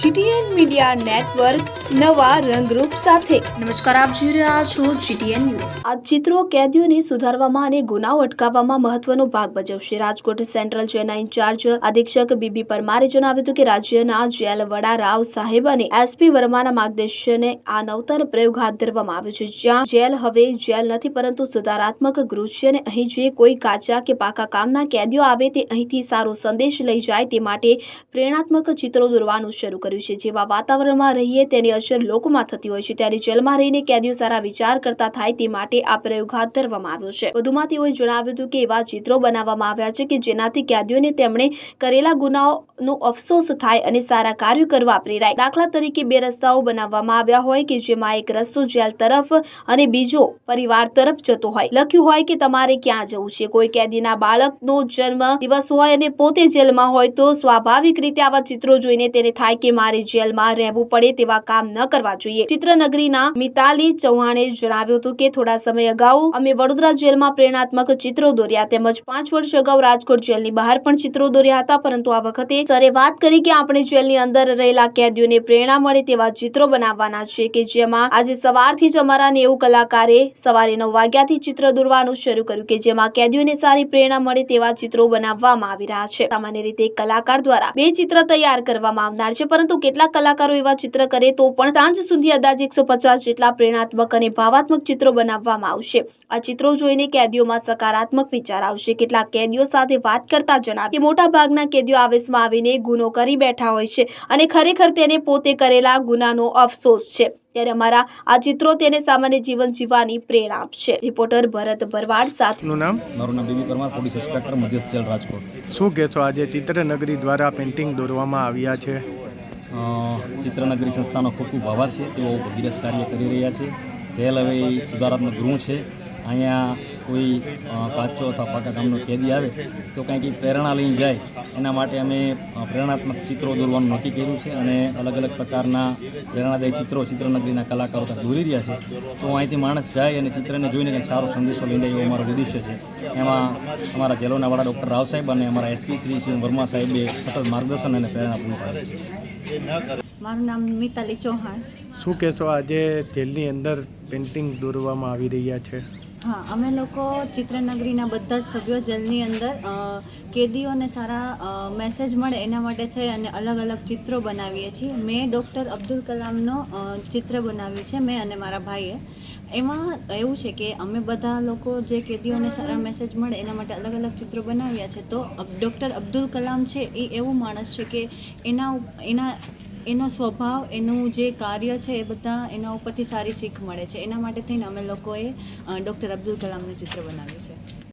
GTN media network નવા રંગરૂપ સાથે. નમસ્કાર આપ જોઈ રહ્યા છો જીટીએન ન્યૂઝ. આ ચિત્રો કેદીઓને સુધારવામાં અને ગુનાઓ અટકાવવામાં મહત્વનો ભાગ ભજવશે. રાજકોટ સેન્ટ્રલ જેલના ઇન્ચાર્જ અધિક્ષક બીબી પરમારે જણાવ્યું હતું કે રાજ્યના જેલ વડા રાવ સાહેબ અને એસપી વર્માના માર્ગદર્શને આ નવતર પ્રયોગ હાથ ધરવામાં આવ્યો છે. જ્યાં જેલ હવે જેલ નથી પરંતુ સુધારાત્મક ગૃહ છે અને અહીં જે કોઈ કાચા કે પાકા કામના કેદીઓ આવે તે અહીંથી સારો સંદેશ લઈ જાય તે માટે પ્રેરણાત્મક ચિત્રો દોરવાનું શરૂ કર્યું છે. જેવા વાતાવરણમાં રહીએ તેની અસર લોકોમાં થતી હોય છે. ત્યારે જેલમાં રહીને કેદીઓ સારા વિચાર કરતા થાય તે માટે આ પ્રયોગ હાથ ધરવામાં આવ્યો છે. વધુમાં તેઓએ જણાવ્યું હતું કે એવા ચિત્રો બનાવવામાં આવ્યા છે કે જેનાથી કેદીઓને તેમણે કરેલા ગુનાઓનો અફસોસ થાય અને સારા કાર્યો કરવા પ્રેરાય. દાખલા તરીકે બે રસ્તાઓ બનાવવામાં આવ્યા હોય કે જેમાં એક રસ્તો જેલ તરફ અને બીજો પરિવાર તરફ જતો હોય. લખ્યું હોય કે તમારે ક્યાં જવું છે? કોઈ કેદીના બાળકનો જન્મ દિવસ હોય અને પોતે જેલમાં હોય તો સ્વાભાવિક રીતે આવા ચિત્રો જોઈને તેને થાય કે મારે જેલમાં રહેવું પડે તેવા કામ ન કરવા જોઈએ. ચિત્રનગરીના મિતાલી ચૌહાણે જણાવ્યું હતું કે થોડા સમય અગાઉ અમે વડોદરા જેલમાં પ્રેરણાત્મક ચિત્રો દોર્યા. તેમજ પાંચ વર્ષ અગાઉ રાજકોટ જેલની બહાર પણ ચિત્રો દોર્યા હતા, પરંતુ આ વખતે સરે વાત કરી કે આપણે જેલની અંદર રહેલા કેદીઓને પ્રેરણા મળે તેવા ચિત્રો બનાવવાના છે કે જેમાં આજે સવારથી જ અમારા નેવું કલાકારે સવારે નવ વાગ્યાથી ચિત્ર દોરવાનું શરૂ કર્યું કે જેમાં કેદીઓને સારી પ્રેરણા મળે તેવા ચિત્રો બનાવવામાં આવી રહ્યા છે. સામાન્ય રીતે કલાકાર દ્વારા બે ચિત્ર તૈયાર કરવામાં આવનાર છે, પરંતુ કેટલાક કલાકારો એવા ચિત્ર કરે તો પણ સાંજ સુધી અંદાજે એકસો પચાસ જેટલા પ્રેરણાત્મક અને ભાવાત્મક ચિત્રો બનાવવામાં આવશે. આ ચિત્રો જોઈને કેદીઓમાં સકારાત્મક વિચાર આવશે. કેટલાક કેદીઓ સાથે વાત કરતા જણાવ્યું કે મોટા ભાગના કેદીઓ આવેશમાં આવીને ગુનો કરી બેઠા હોય છે અને ખરેખર તેને પોતે કરેલા ગુનાનો અફસોસ છે. ત્યારે અમારા આ ચિત્રો તેને સામાન્ય જીવન જીવવાની પ્રેરણા આપશે. રિપોર્ટર ભરત ભરવાડ સાથે નું નામ? મારું નામ B B Parmar police inspector મધ્યસ્થ સેલ રાજકોટ. શું કહેશો આજે ચિત્રનગરી દ્વારા પેઇન્ટિંગ દોરવામાં આવ્યા છે. ચિત્રનગરી સંસ્થાનો ખૂબ ખૂબ આભાર છે. તેઓ ભગીરથ કાર્ય કરી રહ્યા છે. જેલ હવે સુધારાત્મક ગૃહ છે. અહીંયા કોઈ કાચો અથવા પાકા ગામનો કેદી આવે તો કંઈક પ્રેરણા લઈને જાય. એના માટે અમે પ્રેરણાત્મક ચિત્રો દોરવાનું નક્કી કર્યું છે અને અલગ અલગ પ્રકારના પ્રેરણાદાયી ચિત્રો ચિત્રનગરીના કલાકારો ત્યાં દોરી રહ્યા છે. તો અહીંથી માણસ જાય અને ચિત્રને જોઈને કંઈક સારો સંદેશો લઈને જાય એવો અમારો ઉદ્દેશ્ય છે. એમાં અમારા જેલોના વડા ડૉક્ટર રાવ સાહેબ અને અમારા એસપી શ્રી શ્રી વર્મા સાહેબે સતત માર્ગદર્શન અને પ્રેરણા પૂરી પાડી છે. મારું નામ મિતાલી ચૌહાણ. શું કહેશો આજે જેલની અંદર પેઇન્ટિંગ દોરવામાં આવી રહ્યા છે? હા, અમે લોકો ચિત્રનગરીના બધા જ સભ્યો જેલની અંદર કેદીઓને સારા મેસેજ મળે એના માટે થઈ અને અલગ અલગ ચિત્રો બનાવીએ છીએ. મેં ડૉક્ટર અબ્દુલ કલામનો ચિત્ર બનાવ્યું છે, મેં અને મારા ભાઈએ. એમાં એવું છે કે અમે બધા લોકો જે કેદીઓને સારા મેસેજ મળે એના માટે અલગ અલગ ચિત્રો બનાવ્યા છે. તો ડૉક્ટર અબ્દુલ કલામ છે એ એવું માણસ છે કે એના એના એનો સ્વભાવ, એનું જે કાર્ય છે એ બધા એના ઉપરથી સારી શીખ મળે છે. એના માટે થઈને અમે લોકોએ ડૉક્ટર અબ્દુલ કલામનું ચિત્ર બનાવ્યું છે.